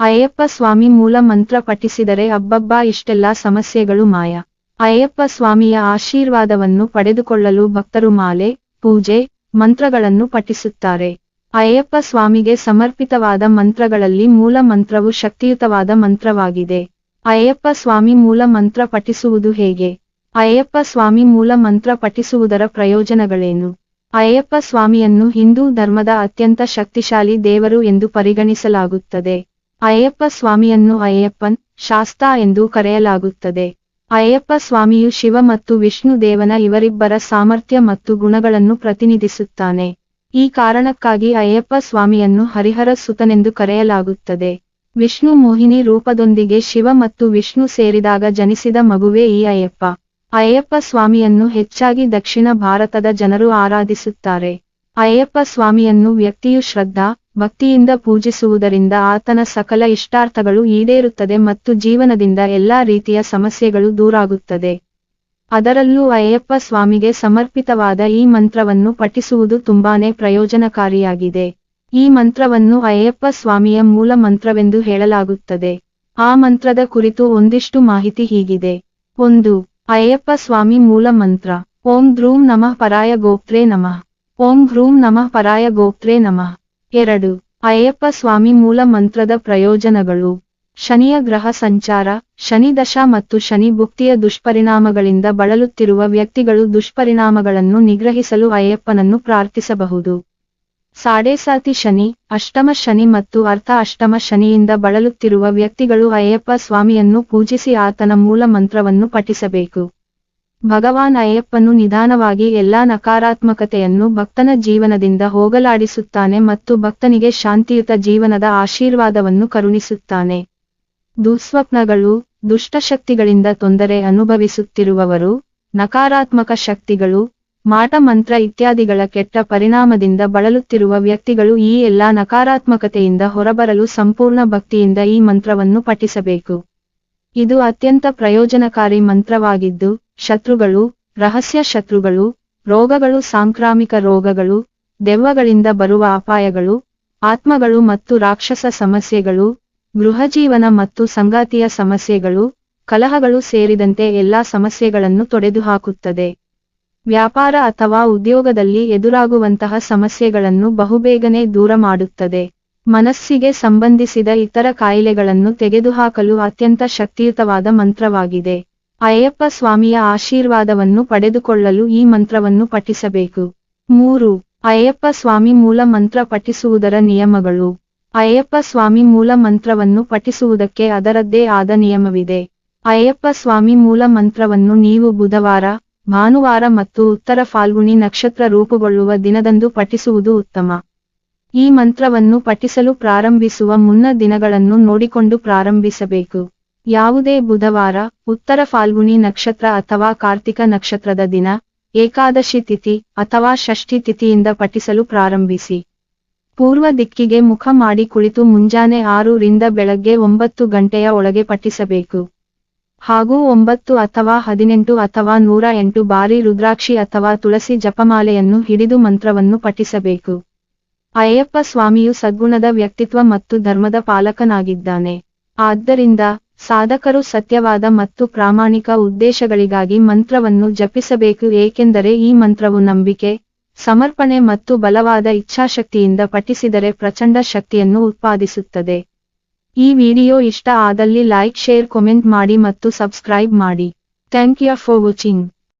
ಅಯ್ಯಪ್ಪ ಸ್ವಾಮಿ ಮೂಲ ಮಂತ್ರ ಪಠಿಸಿದರೆ ಅಬ್ಬಬ್ಬಾ ಇಷ್ಟೆಲ್ಲಾ ಸಮಸ್ಯೆಗಳು ಮಾಯ. ಅಯ್ಯಪ್ಪ ಸ್ವಾಮಿಯ ಆಶೀರ್ವಾದವನ್ನು ಪಡೆದುಕೊಳ್ಳಲು ಭಕ್ತರು ಮಾಲೆ, ಪೂಜೆ, ಮಂತ್ರಗಳನ್ನು ಪಠಿಸುತ್ತಾರೆ. ಅಯ್ಯಪ್ಪ ಸ್ವಾಮಿಗೆ ಸಮರ್ಪಿತವಾದ ಮಂತ್ರಗಳಲ್ಲಿ ಮೂಲ ಮಂತ್ರವು ಶಕ್ತಿಯುತವಾದ ಮಂತ್ರವಾಗಿದೆ. ಅಯ್ಯಪ್ಪ ಸ್ವಾಮಿ ಮೂಲ ಮಂತ್ರ ಪಠಿಸುವುದು ಹೇಗೆ? ಅಯ್ಯಪ್ಪ ಸ್ವಾಮಿ ಮೂಲ ಮಂತ್ರ ಪಠಿಸುವುದರ ಪ್ರಯೋಜನಗಳೇನು? ಅಯ್ಯಪ್ಪ ಸ್ವಾಮಿಯನ್ನು ಹಿಂದೂ ಧರ್ಮದ ಅತ್ಯಂತ ಶಕ್ತಿಶಾಲಿ ದೇವರು ಎಂದು ಪರಿಗಣಿಸಲಾಗುತ್ತದೆ. ಅಯ್ಯಪ್ಪ ಸ್ವಾಮಿಯನ್ನು ಅಯ್ಯಪ್ಪನ್ ಶಾಸ್ತಾ ಎಂದು ಕರೆಯಲಾಗುತ್ತದೆ. ಅಯ್ಯಪ್ಪ ಸ್ವಾಮಿಯು ಶಿವ ಮತ್ತು ವಿಷ್ಣು ದೇವನ ಇವರಿಬ್ಬರ ಸಾಮರ್ಥ್ಯ ಮತ್ತು ಗುಣಗಳನ್ನು ಪ್ರತಿನಿಧಿಸುತ್ತಾನೆ. ಈ ಕಾರಣಕ್ಕಾಗಿ ಅಯ್ಯಪ್ಪ ಸ್ವಾಮಿಯನ್ನು ಹರಿಹರ ಸುತನೆಂದು ಕರೆಯಲಾಗುತ್ತದೆ. ವಿಷ್ಣು ಮೋಹಿನಿ ರೂಪದೊಂದಿಗೆ ಶಿವ ಮತ್ತು ವಿಷ್ಣು ಸೇರಿದಾಗ ಜನಿಸಿದ ಮಗುವೇ ಈ ಅಯ್ಯಪ್ಪ. ಅಯ್ಯಪ್ಪ ಸ್ವಾಮಿಯನ್ನು ಹೆಚ್ಚಾಗಿ ದಕ್ಷಿಣ ಭಾರತದ ಜನರು ಆರಾಧಿಸುತ್ತಾರೆ. ಅಯ್ಯಪ್ಪ ಸ್ವಾಮಿಯನ್ನು ವ್ಯಕ್ತಿಯು ಶ್ರದ್ಧಾ ಭಕ್ತಿಯಿಂದ ಪೂಜಿಸುವುದರಿಂದ ಆತನ ಸಕಲ ಇಷ್ಟಾರ್ಥಗಳು ಈಡೇರುತ್ತದೆ ಮತ್ತು ಜೀವನದಿಂದ ಎಲ್ಲಾ ರೀತಿಯ ಸಮಸ್ಯೆಗಳು ದೂರಾಗುತ್ತದೆ. ಅದರಲ್ಲೂ ಅಯ್ಯಪ್ಪ ಸ್ವಾಮಿಗೆ ಸಮರ್ಪಿತವಾದ ಈ ಮಂತ್ರವನ್ನು ಪಠಿಸುವುದು ತುಂಬಾನೇ ಪ್ರಯೋಜನಕಾರಿಯಾಗಿದೆ. ಈ ಮಂತ್ರವನ್ನು ಅಯ್ಯಪ್ಪ ಸ್ವಾಮಿಯ ಮೂಲ ಮಂತ್ರವೆಂದು ಹೇಳಲಾಗುತ್ತದೆ. ಆ ಮಂತ್ರದ ಕುರಿತು ಒಂದಿಷ್ಟು ಮಾಹಿತಿ ಹೀಗಿದೆ. ಒಂದು, ಅಯ್ಯಪ್ಪ ಸ್ವಾಮಿ ಮೂಲ ಮಂತ್ರ. ಓಂ ಧ್ರೂಂ ನಮಃ ಪರಾಯ ಗೋಪ್ತ್ರೇ ನಮಃ. ಓಂ ಧ್ರೂಂ ನಮಃ ಪರಾಯ ಗೋಪ್ತ್ರೇ ನಮಃ. ಎರಡು. ಅಯ್ಯಪ್ಪ ಸ್ವಾಮಿ ಮೂಲ ಮಂತ್ರದ ಪ್ರಯೋಜನಗಳು. ಶನಿಯ ಗ್ರಹ ಸಂಚಾರ, ಶನಿ ದಶಾ ಮತ್ತು ಶನಿ ಭುಕ್ತಿಯ ದುಷ್ಪರಿಣಾಮಗಳಿಂದ ಬಳಲುತ್ತಿರುವ ವ್ಯಕ್ತಿಗಳು ದುಷ್ಪರಿಣಾಮಗಳನ್ನು ನಿಗ್ರಹಿಸಲು ಅಯ್ಯಪ್ಪನನ್ನು ಪ್ರಾರ್ಥಿಸಬಹುದು. ಸಾಡೇಸಾತಿ ಶನಿ, ಅಷ್ಟಮ ಶನಿ ಮತ್ತು ಅರ್ಥ ಅಷ್ಟಮ ಶನಿಯಿಂದ ಬಳಲುತ್ತಿರುವ ವ್ಯಕ್ತಿಗಳು ಅಯ್ಯಪ್ಪ ಸ್ವಾಮಿಯನ್ನು ಪೂಜಿಸಿ ಆತನ ಮೂಲ ಮಂತ್ರವನ್ನು ಪಠಿಸಬೇಕು. ಭಗವಾನ್ ಅಯ್ಯಪ್ಪನು ನಿಧಾನವಾಗಿ ಎಲ್ಲಾ ನಕಾರಾತ್ಮಕತೆಯನ್ನು ಭಕ್ತನ ಜೀವನದಿಂದ ಹೋಗಲಾಡಿಸುತ್ತಾನೆ ಮತ್ತು ಭಕ್ತನಿಗೆ ಶಾಂತಿಯುತ ಜೀವನದ ಆಶೀರ್ವಾದವನ್ನು ಕರುಣಿಸುತ್ತಾನೆ. ದುಸ್ವಪ್ನಗಳು, ದುಷ್ಟಶಕ್ತಿಗಳಿಂದ ತೊಂದರೆ ಅನುಭವಿಸುತ್ತಿರುವವರು, ನಕಾರಾತ್ಮಕ ಶಕ್ತಿಗಳು, ಮಾಟ ಮಂತ್ರ ಇತ್ಯಾದಿಗಳ ಕೆಟ್ಟ ಪರಿಣಾಮದಿಂದ ಬಳಲುತ್ತಿರುವ ವ್ಯಕ್ತಿಗಳು ಈ ಎಲ್ಲಾ ನಕಾರಾತ್ಮಕತೆಯಿಂದ ಹೊರಬರಲು ಸಂಪೂರ್ಣ ಭಕ್ತಿಯಿಂದ ಈ ಮಂತ್ರವನ್ನು ಪಠಿಸಬೇಕು. ಇದು ಅತ್ಯಂತ ಪ್ರಯೋಜನಕಾರಿ ಮಂತ್ರವಾಗಿದ್ದು ಶತ್ರುಗಳು, ರಹಸ್ಯ ಶತ್ರುಗಳು, ರೋಗಗಳು, ಸಾಂಕ್ರಾಮಿಕ ರೋಗಗಳು, ದೆವ್ವಗಳಿಂದ ಬರುವ ಅಪಾಯಗಳು, ಆತ್ಮಗಳು ಮತ್ತು ರಾಕ್ಷಸ ಸಮಸ್ಯೆಗಳು, ಗೃಹಜೀವನ ಮತ್ತು ಸಂಗಾತಿಯ ಸಮಸ್ಯೆಗಳು, ಕಲಹಗಳು ಸೇರಿದಂತೆ ಎಲ್ಲಾ ಸಮಸ್ಯೆಗಳನ್ನು ತೊಡೆದುಹಾಕುತ್ತದೆ. ವ್ಯಾಪಾರ ಅಥವಾ ಉದ್ಯೋಗದಲ್ಲಿ ಎದುರಾಗುವಂತಹ ಸಮಸ್ಯೆಗಳನ್ನು ಬಹುಬೇಗನೆ ದೂರ ಮಾಡುತ್ತದೆ. ಮನಸ್ಸಿಗೆ ಸಂಬಂಧಿಸಿದ ಇತರ ಕಾಯಿಲೆಗಳನ್ನು ತೆಗೆದುಹಾಕಲು ಅತ್ಯಂತ ಶಕ್ತಿಯುತವಾದ ಮಂತ್ರವಾಗಿದೆ. ಅಯ್ಯಪ್ಪ ಸ್ವಾಮಿಯ ಆಶೀರ್ವಾದವನ್ನು ಪಡೆದುಕೊಳ್ಳಲು ಈ ಮಂತ್ರವನ್ನು ಪಠಿಸಬೇಕು. ಮೂರು, ಅಯ್ಯಪ್ಪ ಸ್ವಾಮಿ ಮೂಲ ಮಂತ್ರ ಪಠಿಸುವುದರ ನಿಯಮಗಳು. ಅಯ್ಯಪ್ಪ ಸ್ವಾಮಿ ಮೂಲ ಮಂತ್ರವನ್ನು ಪಠಿಸುವುದಕ್ಕೆ ಅದರದ್ದೇ ಆದ ನಿಯಮವಿದೆ. ಅಯ್ಯಪ್ಪ ಸ್ವಾಮಿ ಮೂಲ ಮಂತ್ರವನ್ನು ನೀವು ಬುಧವಾರ, ಭಾನುವಾರ ಮತ್ತು ಉತ್ತರ ಫಾಲ್ಗುಣಿ ನಕ್ಷತ್ರ ರೂಪುಗೊಳ್ಳುವ ದಿನದಂದು ಪಠಿಸುವುದು ಉತ್ತಮ. ಈ ಮಂತ್ರವನ್ನು ಪಠಿಸಲು ಪ್ರಾರಂಭಿಸುವ ಮುನ್ನ ದಿನಗಳನ್ನು ನೋಡಿಕೊಂಡು ಪ್ರಾರಂಭಿಸಬೇಕು. ಯಾವುದೇ ಬುಧವಾರ, ಉತ್ತರ ಫಾಲ್ಗುಣಿ ನಕ್ಷತ್ರ ಅಥವಾ ಕಾರ್ತಿಕ ನಕ್ಷತ್ರದ ದಿನ, ಏಕಾದಶಿ ತಿಥಿ ಅಥವಾ ಷಷ್ಠಿ ತಿಥಿಯಿಂದ ಪಠಿಸಲು ಪ್ರಾರಂಭಿಸಿ. ಪೂರ್ವ ದಿಕ್ಕಿಗೆ ಮುಖ ಮಾಡಿ ಕುಳಿತು ಮುಂಜಾನೆ ಆರು ರಿಂದ ಬೆಳಗ್ಗೆ ಒಂಬತ್ತು ಗಂಟೆಯ ಒಳಗೆ ಪಠಿಸಬೇಕು. ಹಾಗೂ ಒಂಬತ್ತು ಅಥವಾ ಹದಿನೆಂಟು ಅಥವಾ ನೂರ ಎಂಟು ಬಾರಿ ರುದ್ರಾಕ್ಷಿ ಅಥವಾ ತುಳಸಿ ಜಪಮಾಲೆಯನ್ನು ಹಿಡಿದು ಮಂತ್ರವನ್ನು ಪಠಿಸಬೇಕು. ಅಯ್ಯಪ್ಪ ಸ್ವಾಮಿಯು ಸದ್ಗುಣದ ವ್ಯಕ್ತಿತ್ವ ಮತ್ತು ಧರ್ಮದ ಪಾಲಕನಾಗಿದ್ದಾನೆ. ಆದ್ದರಿಂದ ಸಾಧಕರು ಸತ್ಯವಾದ ಮತ್ತು ಪ್ರಾಮಾಣಿಕ ಉದ್ದೇಶಗಳಿಗಾಗಿ ಮಂತ್ರವನ್ನು ಜಪಿಸಬೇಕು, ಏಕೆಂದರೆ ಈ ಮಂತ್ರವು ನಂಬಿಕೆ, ಸಮರ್ಪಣೆ ಮತ್ತು ಬಲವಾದ ಇಚ್ಛಾಶಕ್ತಿಯಿಂದ ಪಠಿಸಿದರೆ ಪ್ರಚಂಡ ಶಕ್ತಿಯನ್ನು ಉತ್ಪಾದಿಸುತ್ತದೆ. ಈ ವಿಡಿಯೋ ಇಷ್ಟ ಆದಲ್ಲಿ ಲೈಕ್, ಶೇರ್, ಕಮೆಂಟ್ ಮಾಡಿ ಮತ್ತು ಸಬ್ಸ್ಕ್ರೈಬ್ ಮಾಡಿ. Thank you for watching.